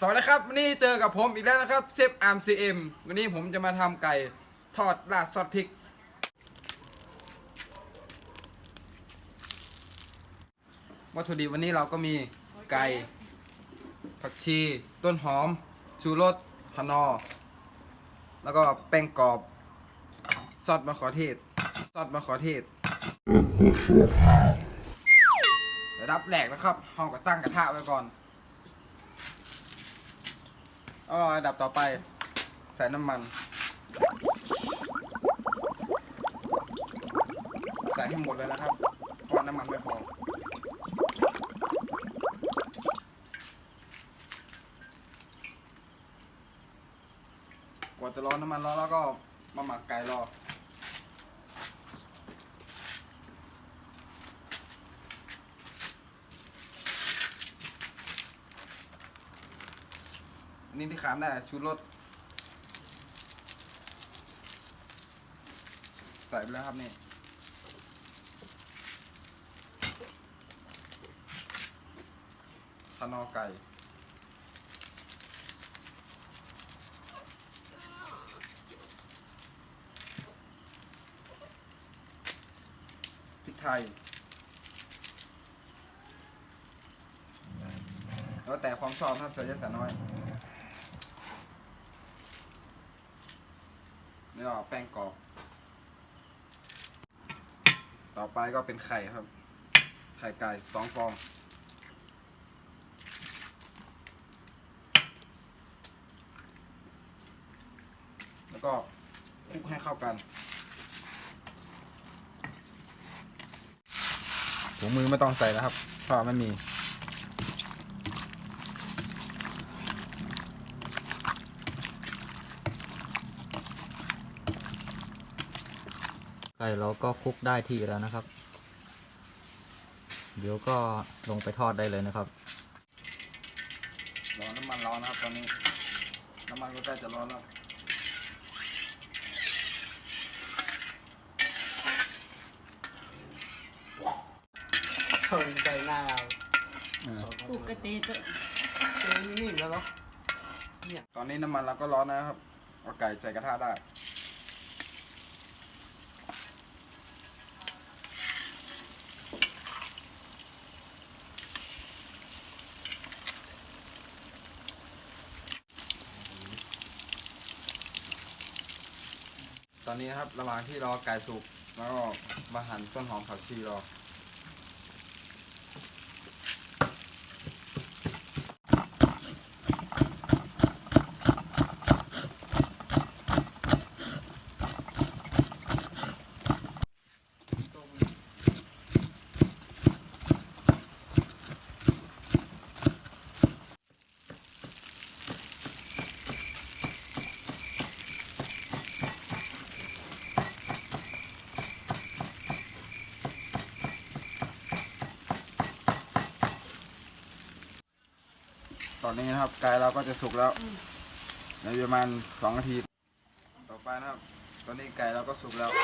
สวัสดีครับวันนี้เจอกับผมอีกแล้วนะครับเซฟอาร์มซีเอ็มวันนี้ผมจะมาทำไก่ทอดราดซอสพริก วัตถุดิบวันนี้เราก็มีไก่ผักชี ต้นหอม ชูรสพนอ แล้วก็แป้งกรอบซอสมะเขือเทศซอสมะเขือเทศระดับแรกนะครับห้องก็ตั้งกระทะไว้ก่อน อ๋ออันดับต่อไป ใส่น้ำมัน ใส่ให้หมดเลยนะครับ เพราะน้ำมันไม่พอ กว่าจะร้อนน้ำมันร้อนแล้วก็มาหมักไก่รอ นนี้ที่ขาดได้ชูรสใส่ไปแล้วครับนี่ขนอไก่พริกไทย แล้วแต่ความชอบครับใส่เยอะส่น้อย ก็แป้งกรอบ ต่อไปก็เป็นไข่ครับ ไข่ไก่สองฟอง แล้วก็คลุกให้เข้ากันถุงมือไม่ต้องใส่นะครับเพราะไม่มี ไก่เราก็คลุกได้ที่แล้วนะครับ เดี๋ยวก็ลงไปทอดได้เลยนะครับรอน้ำมันร้อนนะครับตอนนี้ น้ำมันก็ใกล้จะร้อนแล้วสนใจหน้าเราปกติจะเจอนิ่งๆแล้วเนาะตอนนี้น้ำมันเราก็ร้อนนะครับเอาไก่ใส่กระทะได้ ตอนนี้ครับระหว่างที่รอไก่สุกแล้วก็มาหั่นต้นหอมผักชีรอ ตอนนี้นะครับไก่เราก็จะสุกแล้ว ในประมาณสองนาที ต่อไปนะครับ ตอนนี้ไก่เราก็สุกแล้วเ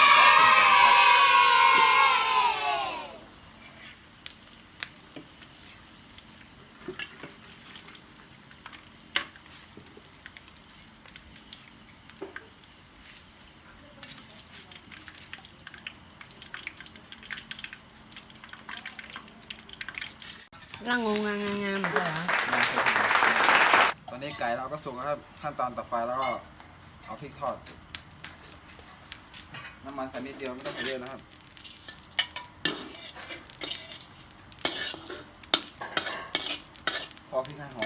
ราจะเอาขึ้นก่อนนะครับ ร่างงงงามงามเหรอตอนนี้ไก่เราก็สุกแล้วครับขั้นตอนต่อไปแล้วก็เอาพริกทอด น้ำมันใส่นิดเดียวไม่ต้องใส่เยอะนะครับพอพริกให้หอม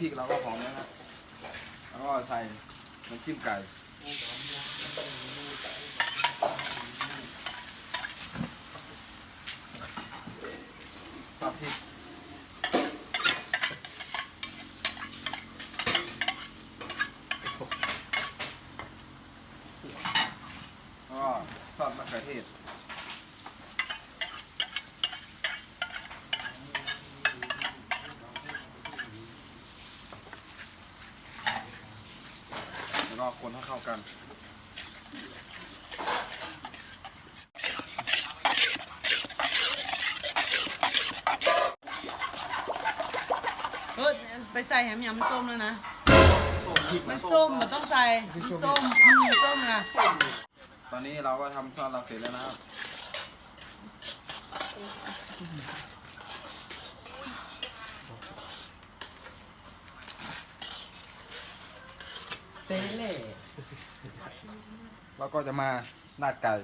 พริกเราก็หอมแล้วนะแล้วก็ใส่น้ำจิ้มไก่ซอสพริกก็ซอสมะเขือเทศ กัน เออไปใส่แหมยำมันส้มแล้วนะ มันส้มมันต้องใส่มันส้มอืมส้มไงตอนนี้เราก็ทำซอสเราเสร็จแล้วนะครับ เต้เล่เราก็จะมาราดไก่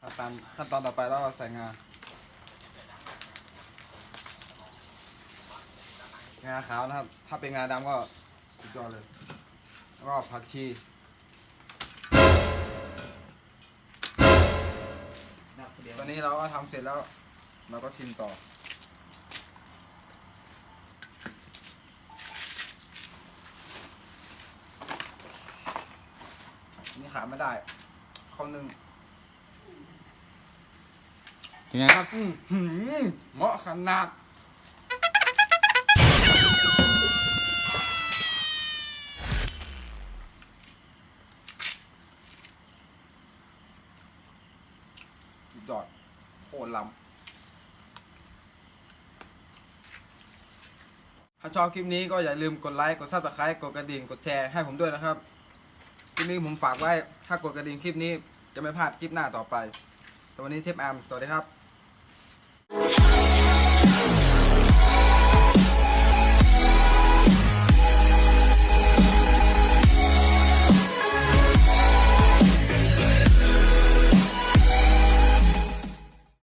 ขั้นตอนขั้นตอนต่อไปเราใส่งางาขาวนะครับ ถ้าเป็นงาดำก็สุดยอดเลย แล้วก็ผักชีตอนนี้เราก็ทำเสร็จแล้ว เราก็ชิมต่อ นี่ขาดไม่ได้ข้าวนึ่งยังไงครับ อื้อหือเหมาะขนาด สุดยอดโคตรล้ำ ถ้าชอบคลิปนี้ก็อย่าลืมกดไลค์ กดซับสไครต์กดกระดิ่ง กดแชร์ให้ผมด้วยนะครับ คลิปนี้ผมฝากไว้ ถ้ากดกระดิ่งคลิปนี้จะไม่พลาดคลิปหน้าต่อไปแต่วันนี้เชฟอม สวัสดีครับ